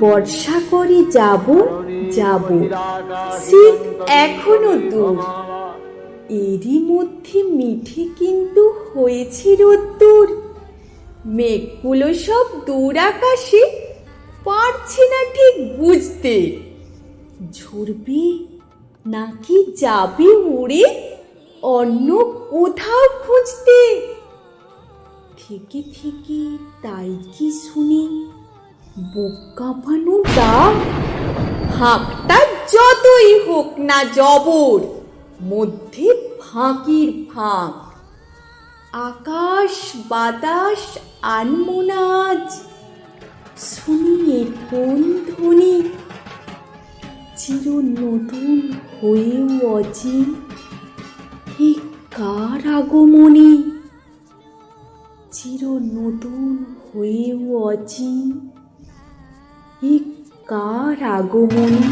বর্ষা করে যাব যাব। শীত এখনও দূর। এরই মধ্যে মিঠে কিন্তু হয়েছে রোদ্দুর। মেঘগুলো সব দূর আকাশে পারছি না ঠিক বুঝতে। ঝরবে নাকি যাবে উড়ে অন্য কোথাও খুঁজতে? থেকে থেকে তাই কি শুনি? বুক কাঁপানো ডাক হাঁকটা যতই হোক না জবর, মধ্যে ফাঁকির ফাঁক। আকাশ বাতাস আনমোনাজ শুনিয়ে কোন ধ্বনি? চির নতুন হয়েও অচিন এ কার আগমনী? চির নতুন হয়েও অচিন। এ কার আগমনী?